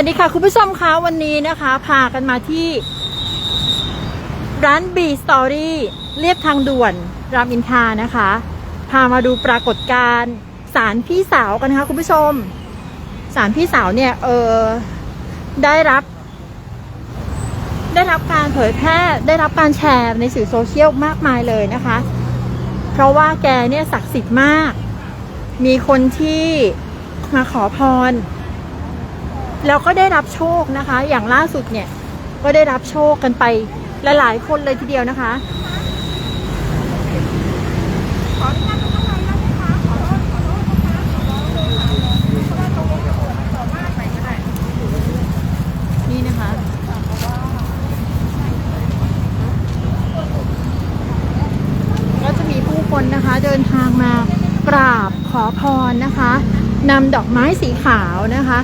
วัสดีค่ะคุณผู้ชมคะวันนี้นะคะพากันมาที่ ร้าน B Story เรียบทางด่วนรามอินทานะคะ พามาดูปรากฏการณ์สารพี่สาวกันนะคะคุณผู้ชม สารพี่สาวเนี่ยเออได้รับ ได้รับการเผยแพร่ได้รับการแชร์ในสื่อโซเชียลมากมายเลยนะคะ เพราะว่าแกเนี่ยศักดิ์สิทธิ์มาก มีคนที่มาขอพร แล้วก็ได้รับโชคนะคะ อย่างล่าสุดเนี่ยก็ได้รับโชคกันไปหลายๆคนเลยทีเดียวนะคะนี่นะคะก็จะมีผู้คนนะคะเดินทางมากราบขอพรนะคะนำดอกไม้สีขาวนะคะ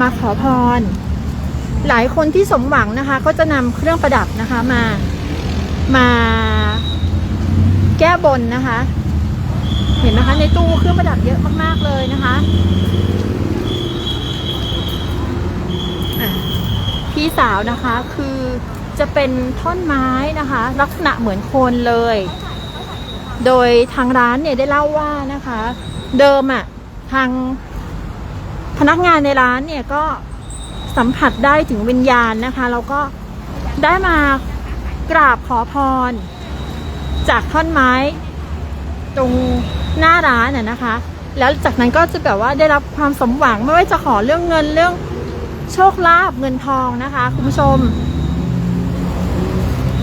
มาขอพร หลายคนที่สมหวังนะคะ ก็จะนำเครื่องประดับนะคะมามาแก้บนนะคะ เห็นไหมคะในตู้เครื่องประดับเยอะมากๆเลยนะคะพี่สาวนะคะคือจะเป็นท่อนไม้นะคะ ลักษณะเหมือนโคนเลย โดยทางร้านเนี่ยได้เล่าว่านะคะ เดิมอะ่ะทาง พนักงานในร้านเนี่ยก็สัมผัสได้ถึงวิญญาณนะคะ แล้วก็ได้มากราบขอพร จากท่อนไม้ ตรงหน้าร้านน่ะนะคะ แล้วจากนั้นก็จะแบบว่าได้รับความสมหวังไม่ว่าจะขอเรื่องเงินเรื่องโชคลาภเงินทองนะคะ คุณผู้ชม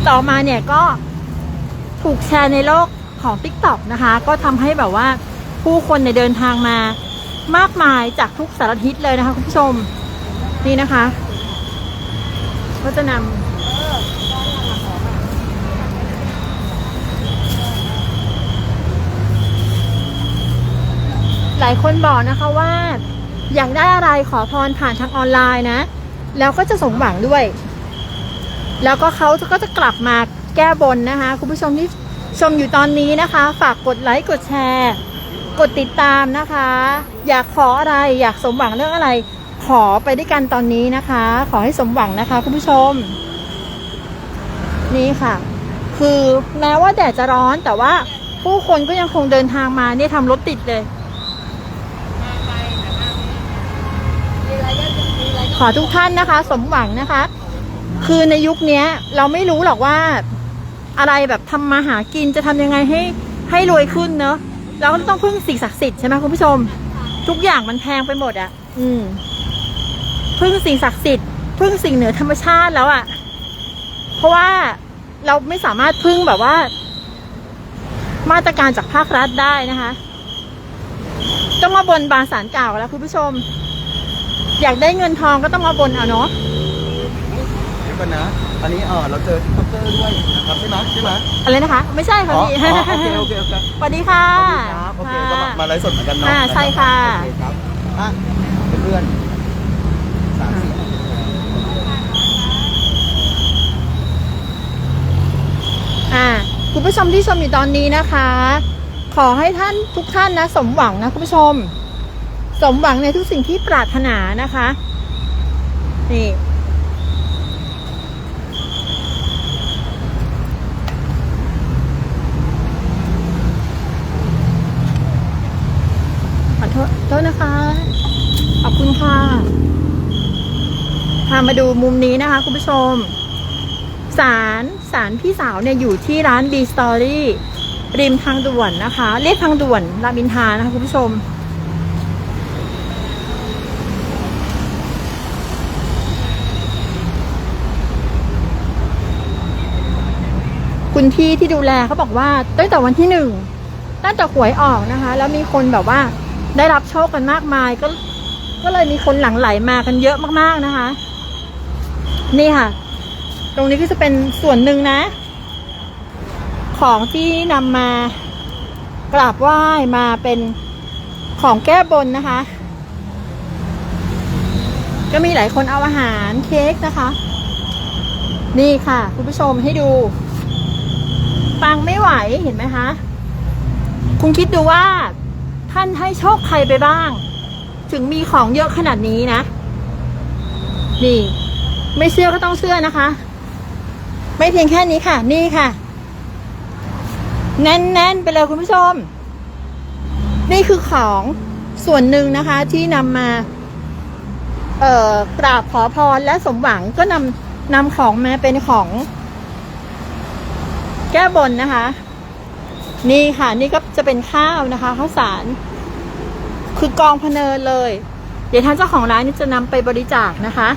ต่อมาเนี่ยก็ถูกแชร์ในโลกของ t ิ k t o k นะคะ ก็ทำให้แบบว่าผู้คนในเดินทางมา มากมายจากทุกสารทิศเลยนะคะคุณผู้ชมนี่นะคะ ก็จะนำหลายคนบอกนะคะว่า อยากได้อะไรขอพรผ่านทางออนไลน์นะ แล้วก็จะสมหวังด้วย แล้วก็เขาก็จะกลับมาแก้บนนะคะ คุณผู้ชมที่ชมอยู่ตอนนี้นะคะ ฝากกดไลค์กดแชร์ กดติดตามนะคะ อยากขออะไรอยากสมหวังเรื่องอะไร ขอไปด้วยกันตอนนี้นะคะ ขอให้สมหวังนะคะคุณผู้ชม นี่ค่ะ คือแม้ว่าแดดจะร้อนแต่ว่าผู้คนก็ยังคงเดินทางมาเนี่ยทำรถติดเลย ขอทุกท่านนะคะ สมหวังนะคะ คือในยุคนี้เราไม่รู้หรอกว่าอะไรแบบทำมาหากินจะทำยังไงให้ให้รวยขึ้นเนอะเราก็ต้องพึ่งสิ่งศักดิ์สิทธิ์ใช่ไหมคุณผู้ชม ทุกอย่างมันแพงไปหมดอะ่ะ อืม พึ่งสิ่งศักดิ์สิทธิ์ พึ่งสิ่งเหนือธรรมชาติแล้วอะ่ะ เพราะว่าเราไม่สามารถพึ่งแบบว่า มาตรการจากภาครัฐได้นะคะ ต้องมาบนบานสารกล่าวแล้วคุณผู้ชม อยากได้เงินทองก็ต้องมาบนเอาเนาะเดี๋ยวกันนะ อันนี้เออเราเจอที่เคาน์เตอร์ด้วยนะครับใช่ไหมใช่ไหมอะไรนะคะ ไม่ใช่ค่ะอ๋อพี่อ๋อโอเคโอเคโอเคสวัสดีค่ะครับโอเคก็มามาไลฟ์สดเหมือนกันเนาะอ่าใช่ค่ะโอเคครับอะเพื่อนๆสามสี่อ่าคุณผู้ชมที่ชมอยู่ตอนนี้นะคะ ขอให้ท่านทุกท่านนะ สมหวังนะคุณผู้ชม สมหวังในทุกสิ่งที่ปรารถนานะคะ นี่ ขอ โทษนะคะ ขอบคุณค่ะ พามาดูมุมนี้นะคะคุณผู้ชม สารสารพี่สาวเนี่ยอยู่ที่ร้าน B Story ริมทางด่วนนะคะ เรียกทางด่วนรามอินทานะคะคุณผู้ชม คุณพี่ที่ดูแลเขาบอกว่าตั้งแต่วันที่หนึ่งตั้งแต่หวยออกนะคะ แล้วมีคนแบบว่า ได้รับโชคกันมากมายก็ก็เลยมีคนหลั่งไหลมากันเยอะมากๆนะคะ นี่ค่ะ ตรงนี้ก็จะเป็นส่วนหนึ่งนะ ของที่นำมากราบไหว้มาเป็นของแก้บนนะคะ ก็มีหลายคนเอาอาหารเค้กนะคะ นี่ค่ะ คุณผู้ชมให้ดูฟังไม่ไหวเห็นไหมคะ คุณคิดดูว่า ท่านให้โชคใครไปบ้าง ถึงมีของเยอะขนาดนี้นะ นี่ ไม่เชื่อก็ต้องเชื่อนะคะ ไม่เพียงแค่นี้ค่ะ นี่ค่ะ แน่นๆไปเลยคุณผู้ชม นี่คือของส่วนหนึ่งนะคะ ที่นำมา เอ่อกราบขอพรและสมหวังก็นำนำของมาเป็นของ แก้บนนะคะนี่ค่ะ นี่ก็จะเป็นข้าวนะคะข้าวสาร คือกองพเนินเลย เดี๋ยวท่างเจ้าของร้านนี่จะนำไปบริจาคนะคะ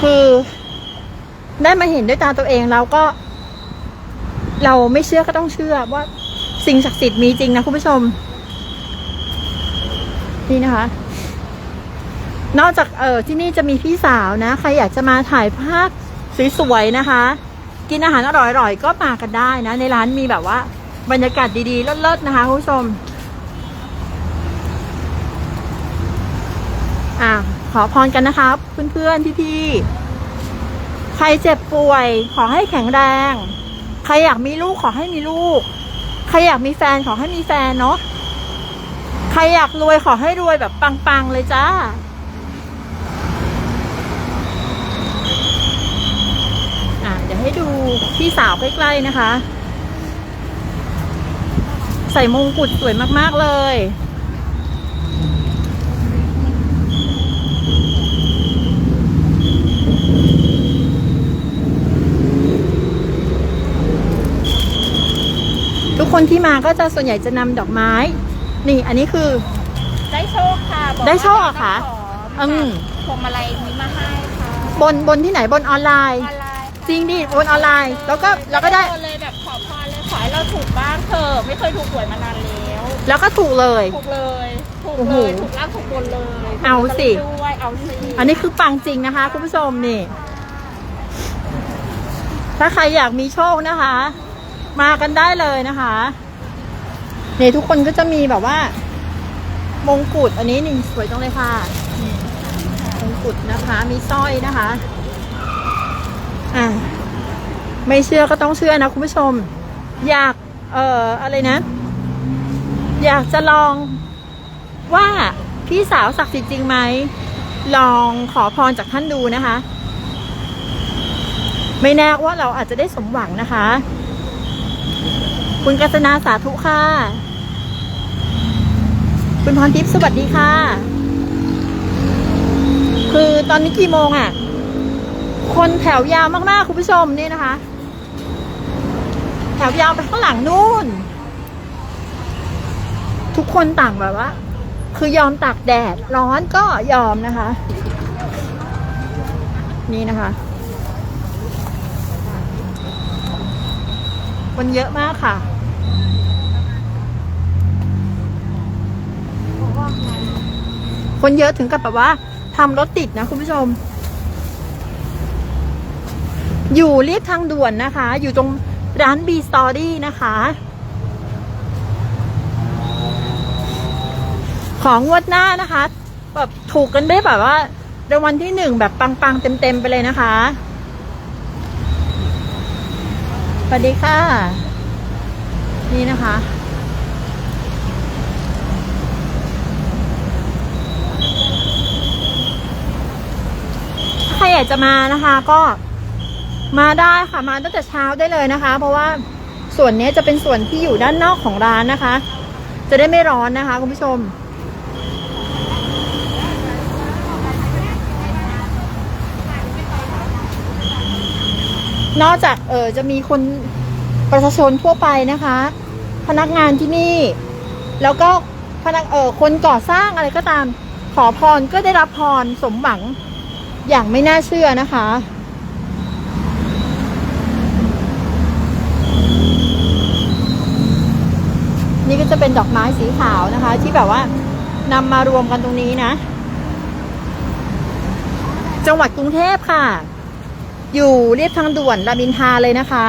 คือได้มาเห็นด้วยตาตัวเองเราก็ เราไม่เชื่อก็ต้องเชื่อว่าสิ่งศักดิ์สิทธิ์มีจริงนะคุณผู้ชม นี่นะคะ นอกจากเออที่นี่จะมีพี่สาวนะ ใครอยากจะมาถ่ายภาพสวยๆนะคะ กินอาหารอร่อยๆก็มากันได้นะ ในร้านมีแบบว่า บรรยากาศดีๆเลิศๆนะคะคุณผู้ชมอะขอพรกันนะครับ เพื่อนๆพี่ๆใครเจ็บป่วย ขอให้แข็งแรง ใครอยากมีลูกขอให้มีลูก ใครอยากมีแฟนขอให้มีแฟนเนาะใครอยากรวยขอให้รวยแบบปังๆเลยจ้า อะ เดี๋ยว ให้ดูพี่สาวใกล้ๆนะคะ ใส่มงกุฎสวยมากๆเลย ทุกคนที่มาก็จะส่วนใหญ่จะนำดอกไม้ นี่อันนี้คือ ได้โชคค่ะบอกได้โชคเหรอคะว่าอืม พวงมาลัยนี้มาให้ค่ะบนบนที่ไหนบนออนไลน์ ออนไลน์ค่ะ จริงดิบนออนไลน์ แล้วก็แล้วก็ได้ม่เลยแบบขอพรเลยขอให้เราถูกบ้างเถอะไม่เคยถูกหวยมานานแล้วแล้วก็ถูกเลย ถูกเลยถูกโอ้โหเลยถูกล่างถูกบนเลยเอาสิ ถูกลอตเตอรี่ด้วยเอาสิอันนี้คือปังจริงนะคะ คุณผู้ชมนี่ ถ้าใครอยากมีโชคนะคะ มากันได้เลยนะคะเนี่ยทุกคนก็จะมีแบบว่า มงกุฎอันนี้นี่สวยจังเลยค่ะนี่มงกุฎนะคะ มีสร้อยนะคะ อะไม่เชื่อก็ต้องเชื่อนะคุณผู้ชม อยาก เอ่ออะไรนะ อยากจะลองว่าพี่สาวศักดิ์สิทธิ์จริงไหม ลองขอพรจากท่านดูนะคะ ไม่แน่ว่าเราอาจจะได้สมหวังนะคะ คุณกัสนาสาธุค่ะ คุณพรทิพย์สวัสดีค่ะ คือตอนนี้กี่โมงอะ่ะ คนแถวยาวมากๆคุณผู้ชมนี่นะคะ แถวยาวไปข้างหลังนู่น ทุกคนต่างแบบว่า คือยอมตากแดดร้อนก็ยอมนะคะ นี่นะคะ คนเยอะมากค่ะคนเยอะถึงกับแบบว่าทำรถติดนะคุณผู้ชม อยู่เรียบทางด่วนนะคะ อยู่ตรงร้าน B Story นะคะ ของงวดหน้านะคะแบบถูกกันได้แบบว่ารางวัลที่หนึ่งแบบปังๆ เต็มๆ ไปเลยนะคะ สวัสดีค่ะ นี่นะคะ ใครอยากจะมานะคะก็ มาได้ค่ะมาตั้งแต่เช้าได้เลยนะคะ เพราะว่าส่วนนี้จะเป็นส่วนที่อยู่ด้านนอกของร้านนะคะ จะได้ไม่ร้อนนะคะคุณผู้ชม นอกจากเออจะมีคนประชาชนทั่วไปนะคะ พนักงานที่นี่ แล้วก็พนักเออคนก่อสร้างอะไรก็ตาม ขอพรก็ได้รับพรสมหวังอย่างไม่น่าเชื่อนะคะ นี่ก็จะเป็นดอกไม้สีขาวนะคะ ที่แบบว่านำมารวมกันตรงนี้นะ จังหวัดกรุงเทพค่ะ อยู่เรียบทางด่วนรามอินทราเลยนะคะ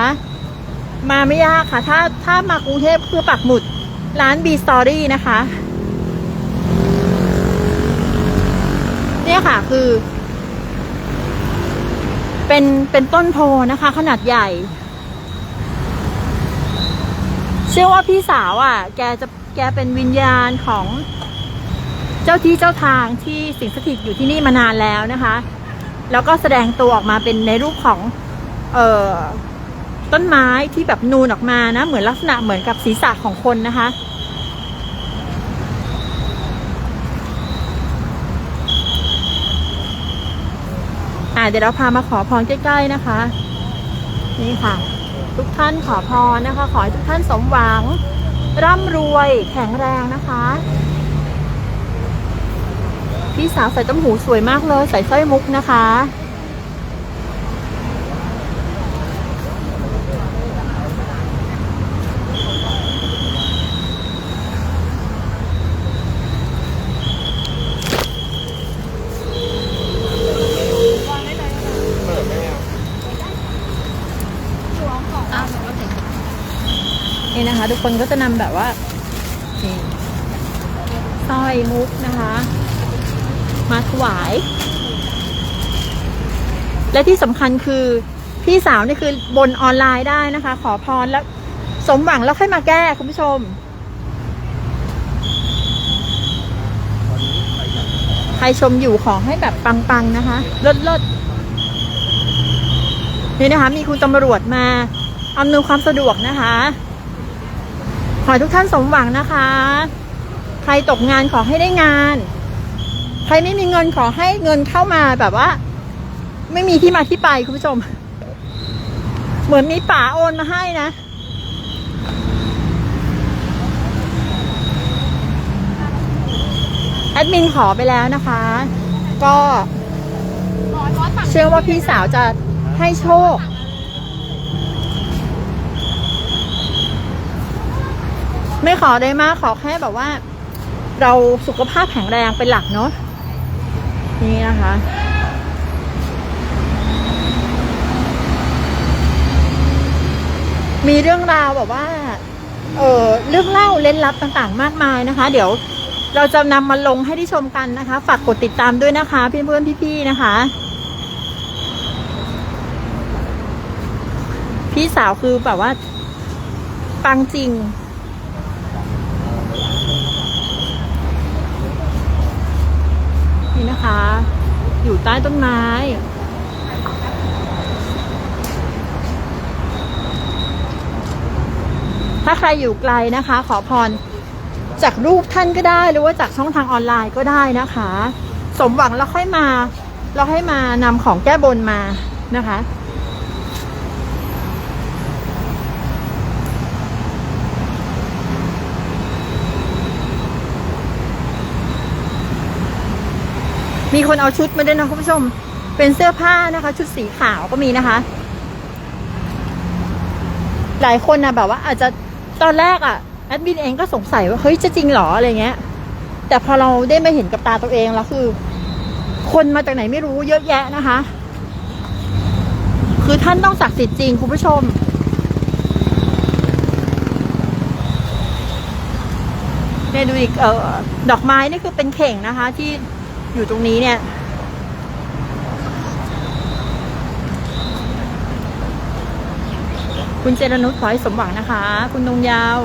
มาไม่ยากค่ะ ถ้าถ้ามากรุงเทพคือปักหมุดร้าน B Story นะคะเนี่ยค่ะคือ เป็นเป็นต้นโพนะคะ ขนาดใหญ่ เชื่อว่าพี่สาวอะ แกจะแกเป็นวิญญาณของเจ้าที่เจ้าทางที่สิงสถิตอยู่ที่นี่มานานแล้วนะคะ แล้วก็แสดงตัวออกมาเป็นในรูปของเอ่อต้นไม้ที่แบบนูนออกมานะ เหมือนลักษณะเหมือนกับศีรษะของคนนะคะ อ่าเดี๋ยวเราพามาขอพรใกล้ๆนะคะ นี่ค่ะ ทุกท่านขอพรนะคะ ขอให้ทุกท่านสมหวัง ร่ำรวยแข็งแรงนะคะ พี่สาวใส่ต้มหูสวยมากเลย ใส่สร้อยมุกนะคะ ทุกคนก็จะนำแบบว่านี่สร้อยมุกนะคะ มาถวาย และที่สำคัญคือพี่สาวนี่คือบนออนไลน์ได้นะคะ ขอพรแล้วสมหวังแล้วค่อยมาแก้คุณผู้ชมใครชมอยู่ขอให้แบบปังๆนะคะเลิศเลิศๆนี่นะคะ มีคุณตำรวจมาอำนวยความสะดวกนะคะ อให้ทุกท่านสมหวังนะคะ ใครตกงานขอให้ได้งาน ใครไม่มีเงินขอให้เงินเข้ามาแบบว่า ไม่มีที่มาที่ไปคุณผู้ชม เหมือนมีป๋าโอนมาให้นะแอดมินขอไปแล้วนะคะ ก็ เชื่อว่าพี่สาวจะให้โชค ไม่ขอได้มากขอแค่แบบว่า เราสุขภาพแข็งแรงเป็นหลักเนาะนี่นะคะมีเรื่องราวแบบว่า เออเรื่องเล่าเล่นลับต่างๆ มากมายนะคะ เดี๋ยวเราจะนำมาลงให้ได้ชมกันนะคะ ฝากกดติดตามด้วยนะคะเพื่อนๆพี่ๆนะคะ พี่สาวคือแบบว่าปังจริง นี่นะคะ อยู่ใต้ต้นไม้ ถ้าใครอยู่ไกลนะคะ ขอพรจากรูปท่านก็ได้หรือว่าจากช่องทางออนไลน์ก็ได้นะคะ สมหวังแล้วค่อยมา เราให้มานำของแก้บนมานะคะ มีคนเอาชุดมาด้วยนะคุณผู้ชม เป็นเสื้อผ้านะคะ ชุดสีขาวก็มีนะคะ หลายคนนะแบบว่าอาจจะตอนแรกอะแอดมินเองก็สงสัยว่าเฮ้ยจะจริงเหรออะไรเงี้ย แต่พอเราได้มาเห็นกับตาตัวเองแล้วคือ คนมาจากไหนไม่รู้เยอะแยะนะคะ คือท่านต้องศักดิ์สิทธิ์จริงคุณผู้ชมเนี่ยดูอีกเออดอกไม้นี่คือเป็นเข่งนะคะ ที่ อยู่ตรงนี้เนี่ย คุณเจรนุชขอให้สมหวังนะคะ คุณนงยาว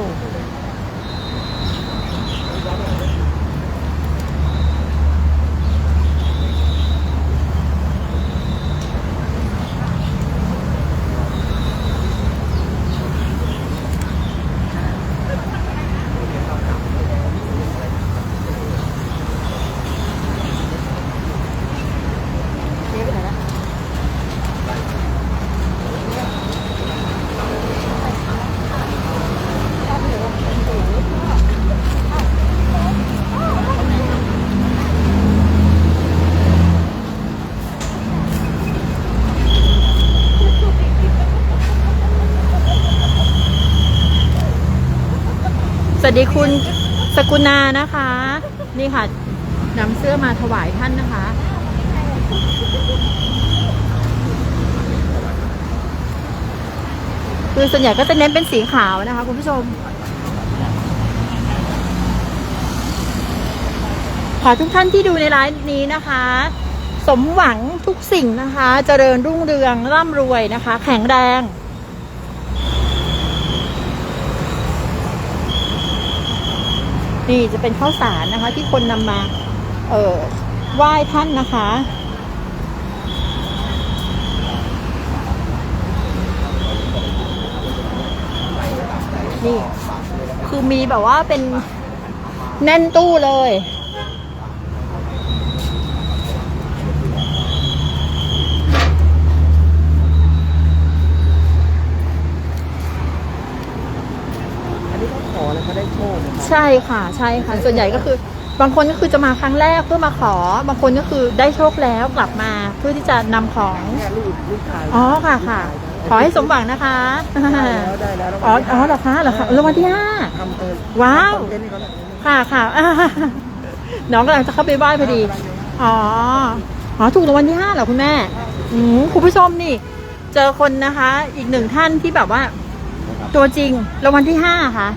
สดีคุณสกุณานะคะ นี่ค่ะนำเสื้อมาถวายท่านนะคะ คือส่วนใหญ่ก็จะเน้นเป็นสีขาวนะคะ คุณผู้ชมขอทุกท่านที่ดูในไลฟ์นี้นะคะ สมหวังทุกสิ่งนะคะ เจริญรุ่งเรืองร่ำรวยนะคะ แข็งแรง นี่จะเป็นข้าวสารนะคะ ที่คนนำมา เออไหว้ท่านนะคะ นี่ คือมีแบบว่าเป็นแน่นตู้เลย อันนี้ก็ขอ แล้วเขาได้โชคนะครับใช่ค่ะใช่ค่ะ ส่วนใหญ่ก็คือ บางคนก็คือจะมาครั้งแรกเพื่อมาขอ บางคนก็คือได้โชคแล้วกลับมาเพื่อที่จะนำของ เนี่ยลูกลูกชายอ๋อค่ะค่ะ ขอให้สมหวังนะคะ ได้แล้วได้แล้วอ๋ออ๋อเหรอคะเหรอคะรางวัลที่ห้า ทำเออว้าวคอนเทนต์นี่เขาเนี่ยค่ะค่ะอ่าน้องกำลังจะเข้าไปไหว้พอดี อ๋อ อ๋อ ถูกรางวัลที่ห้าเหรอคุณแม่ อืมคุณผู้ชมนี่ เจอคนนะคะ อีกหนึ่งท่านที่แบบว่า ตัวจริงรางวัลที่ห้าค่ะ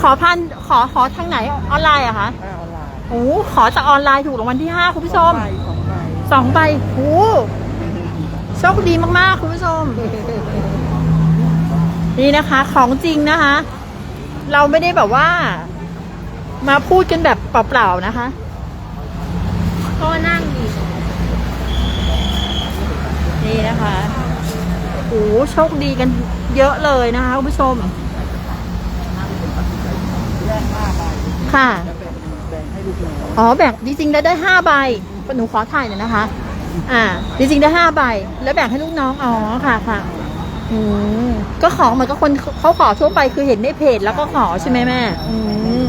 ขอพันขอขอทางไหนออนไลน์อะคะหน้าออนไลน์โอ้ขอจากออนไลน์ถูกรางวัลที่ห้าคุณผู้ชมใบสองใบสองใบโอ้โชคดีมากๆคุณผู้ชม นี่นะคะ ของจริงนะคะ เราไม่ได้แบบว่า มาพูดกันแบบเปล่าๆนะคะ ก็นั่งดีนี่นะคะโอ้โชคดีกันเยอะเลยนะคะคุณผู้ชม แยกห้าใบค่ะ จะเป็นแบ่งให้ลูกน้องอ๋อแบ่งจริงๆแล้วได้ห้าใบหนูขอถ่ายหน่อยนะคะ อ่า จริงๆได้ห้าใบ แล้วแบ่งให้ลูกน้อง อ๋อ ค่ะค่ะ อืม ก็ขอเหมือนกับคนเขาขอทั่วไปคือเห็นในเพจแล้วก็ขอใช่ไหมแม่ อืม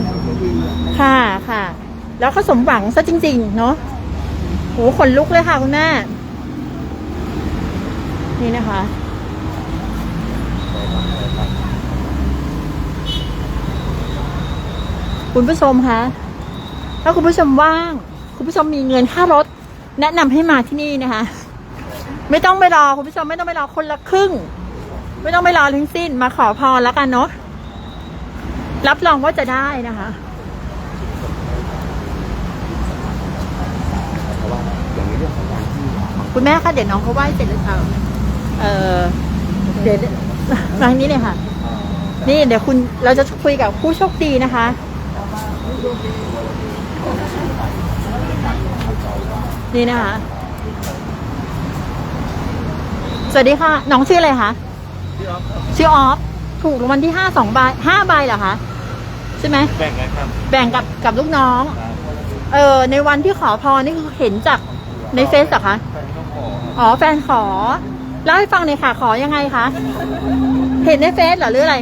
ค่ะค่ะ แล้วก็สมหวังซะจริง ๆ เนาะโหขนลุกเลยค่ะคุณแม่ นี่นะคะ คุณผู้ชมคะถ้าคุณผู้ชมว่าง คุณผู้ชมมีเงินค่ารถ แนะนำให้มาที่นี่นะคะ ไม่ต้องไปรอคุณผู้ชมไม่ต้องไปรอคนละครึ่ง ไม่ต้องไปรอทั้งสิ้น มาขอพรแล้วกันเนาะรับรองว่าจะได้นะคะคุณแม่คะเดี๋ยวน้องเขาไหว้เสร็จแล้วค่ะเออเดี๋ยวทางนี้เนี่ยค่ะ นี่เดี๋ยวคุณเราจะคุยกับผู้โชคดีนะคะ นี่นะคะ สวัสดีค่ะ น้องชื่ออะไรคะ ชื่อออฟ ถูกรางวัลที่ห้าสองใบห้าใบเหรอคะ ใช่ไหม แบ่งกันครับ แบ่งกับกับลูกน้อง เออ ในวันที่ขอพรนี่คือเห็นจากในเฟซเหรอคะแฟนก็ขออ๋อ แฟนขอ เล่าให้ฟังหน่อยค่ะ ขอยังไงคะ เห็นในเฟซเหรอหรืออะไร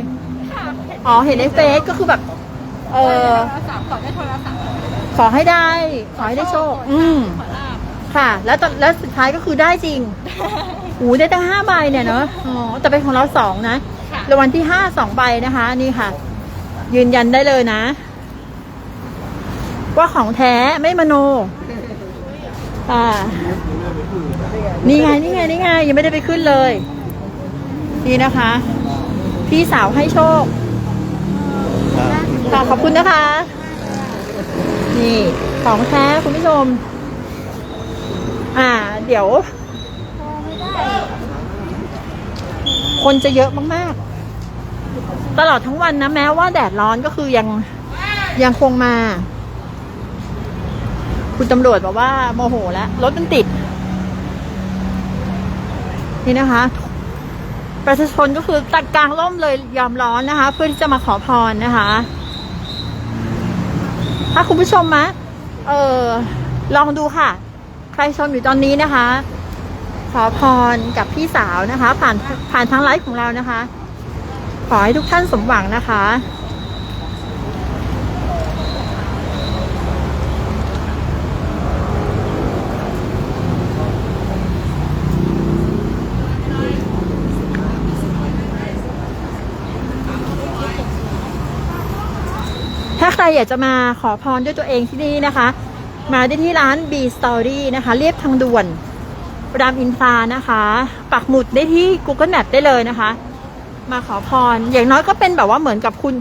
อ๋อ เห็นในเฟซก็คือแบบ เออโทรศัพท์ขอได้โทรศัพท์ขอให้ได้ ขอให้ได้โชค อืมขอลาบค่ะ แล้วตอนแล้วสุดท้ายก็คือได้จริงหูได้ตั้งห้าใบเนี่ยเนาะอ๋อแต่เป็นของเราสองนะค่ะรางวัลที่ห้าสองใบนะคะ นี่ค่ะ ยืนยันได้เลยนะ ว่าของแท้ไม่มโนอ่านี่ไงนี่ไงนี่ไงยังไม่ได้ไปขึ้นเลย นี่นะคะ พี่สาวให้โชค ค่ะขอบคุณนะคะ นี่ของแท้คุณผู้ชม อ่า เดี๋ยว คนจะเยอะมากๆ ตลอดทั้งวันนะ แม้ว่าแดดร้อนก็คือยังยังคงมา คุณตำรวจบอกว่าโมโหแล้วรถมันติด นี่นะคะ ประชาชนก็คือตัดกลางร่มเลยยอมร้อนนะคะ เพื่อที่จะมาขอพรนะคะ ถ้าคุณผู้ชมมะ เออลองดูค่ะ ใครชมอยู่ตอนนี้นะคะ ขอพรกับพี่สาวนะคะ ผ่านผ่านทางไลฟ์ของเรานะคะ ขอให้ทุกท่านสมหวังนะคะ รอยากจะมาขอพรด้วยตัวเองที่นี่นะคะ มาได้ที่ร้าน B Story นะคะ เรียบทางด่วนรามอินทรานะคะ ปักหมุดได้ที่ Google Map ได้เลยนะคะ มาขอพร อย่างน้อยก็เป็นแบบว่าเหมือนกับคุณ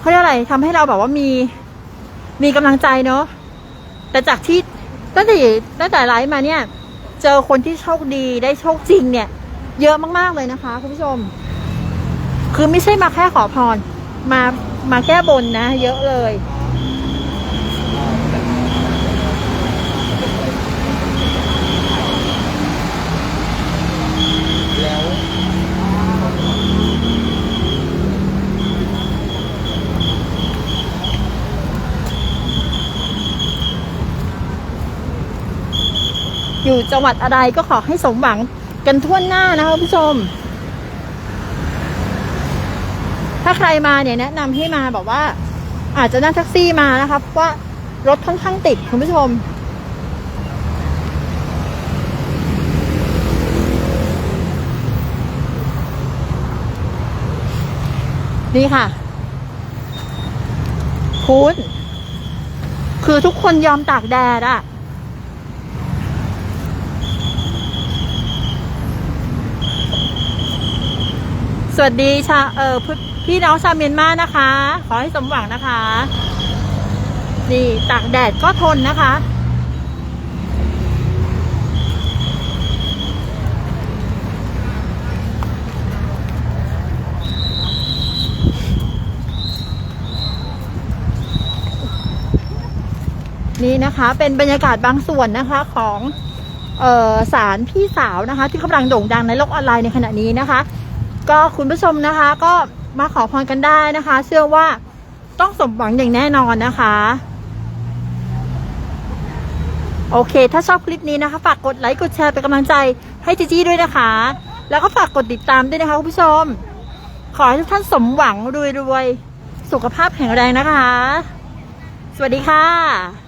เขาเรียกอะไรทำให้เราแบบว่ามีมีกำลังใจเนาะแต่จากที่ตั้งแต่ตั้งแต่ไลฟ์มาเนี่ย เจอคนที่โชคดีได้โชคจริงเนี่ย เยอะมากๆเลยนะคะคุณผู้ชม คือไม่ใช่มาแค่ขอพรมา มาแก้บนนะ เยอะเลย แล้วอยู่จังหวัดอะไรก็ขอให้สมหวังกันทั่วหน้านะคะผู้ชม ถ้าใครมาเนี่ยแนะนำให้มาแบบว่า อาจจะนั่งแท็กซี่มานะคะเพราะว่ารถค่อนข้างติดคุณผู้ชม นี่ค่ะ คุณคือทุกคนยอมตากแดดอะสวัสดีชาเออพี่ พี่น้องชาวเมียนมานะคะ ขอให้สมหวังนะคะ นี่ตากแดดก็ทนนะคะ นี่นะคะ เป็นบรรยากาศบางส่วนนะคะของออสารพี่สาวนะคะ ที่กำลังโด่งดังในโลกออนไลน์ในขณะนี้นะคะ ก็คุณผู้ชมนะคะก็ มาขอพรกันได้นะคะ เชื่อว่าต้องสมหวังอย่างแน่นอนนะคะ โอเค ถ้าชอบคลิปนี้นะคะ ฝากกดไลค์กดแชร์เป็นกำลังใจให้จีจี้ด้วยนะคะ แล้วก็ฝากกดติดตามด้วยนะคะคุณผู้ชม ขอให้ทุกท่านสมหวังรวยๆ สุขภาพแข็งแรงนะคะ สวัสดีค่ะ